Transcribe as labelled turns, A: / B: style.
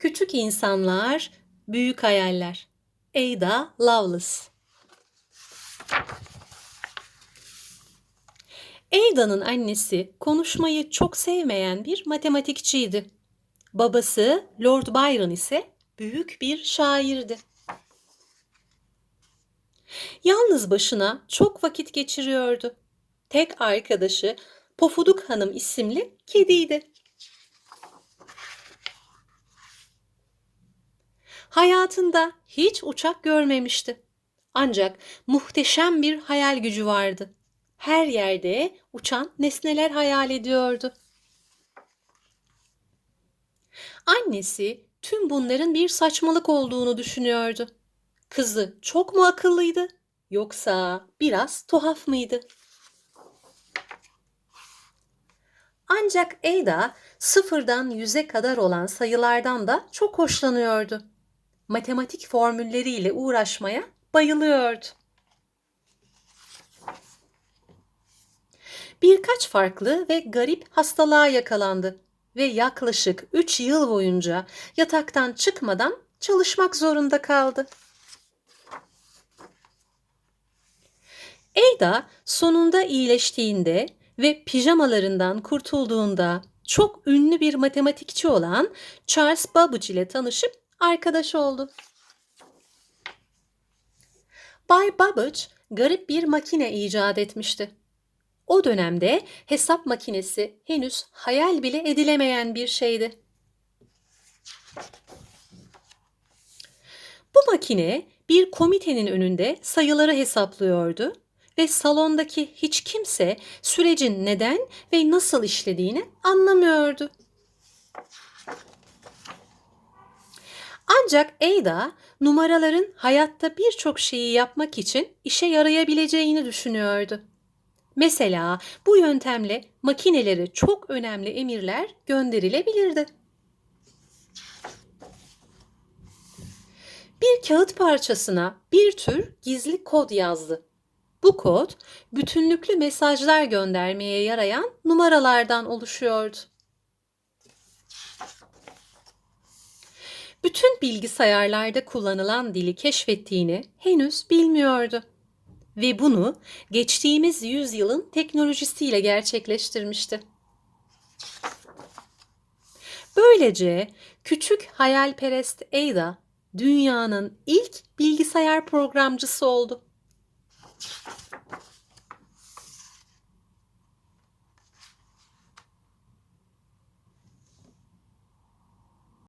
A: Küçük insanlar, büyük hayaller. Ada Lovelace. Ada'nın annesi konuşmayı çok sevmeyen bir matematikçiydi. Babası Lord Byron ise büyük bir şairdi. Yalnız başına çok vakit geçiriyordu. Tek arkadaşı Pofuduk Hanım isimli kediydi. Hayatında hiç uçak görmemişti. Ancak muhteşem bir hayal gücü vardı. Her yerde uçan nesneler hayal ediyordu. Annesi tüm bunların bir saçmalık olduğunu düşünüyordu. Kızı çok mu akıllıydı yoksa biraz tuhaf mıydı? Ancak Ada sıfırdan yüze kadar olan sayılardan da çok hoşlanıyordu. Matematik formülleriyle uğraşmaya bayılıyordu. Birkaç farklı ve garip hastalığa yakalandı ve yaklaşık 3 yıl boyunca yataktan çıkmadan çalışmak zorunda kaldı. Ada sonunda iyileştiğinde ve pijamalarından kurtulduğunda çok ünlü bir matematikçi olan Charles Babbage ile tanışıp arkadaş oldu. Bay Babbage garip bir makine icat etmişti. O dönemde hesap makinesi henüz hayal bile edilemeyen bir şeydi. Bu makine bir komitenin önünde sayıları hesaplıyordu ve salondaki hiç kimse sürecin neden ve nasıl işlediğini anlamıyordu. Ancak Ada numaraların hayatta birçok şeyi yapmak için işe yarayabileceğini düşünüyordu. Mesela bu yöntemle makinelere çok önemli emirler gönderilebilirdi. Bir kağıt parçasına bir tür gizli kod yazdı. Bu kod bütünlüklü mesajlar göndermeye yarayan numaralardan oluşuyordu. Bütün bilgisayarlarda kullanılan dili keşfettiğini henüz bilmiyordu ve bunu geçtiğimiz yüzyılın teknolojisiyle gerçekleştirmişti. Böylece küçük hayalperest Ada dünyanın ilk bilgisayar programcısı oldu.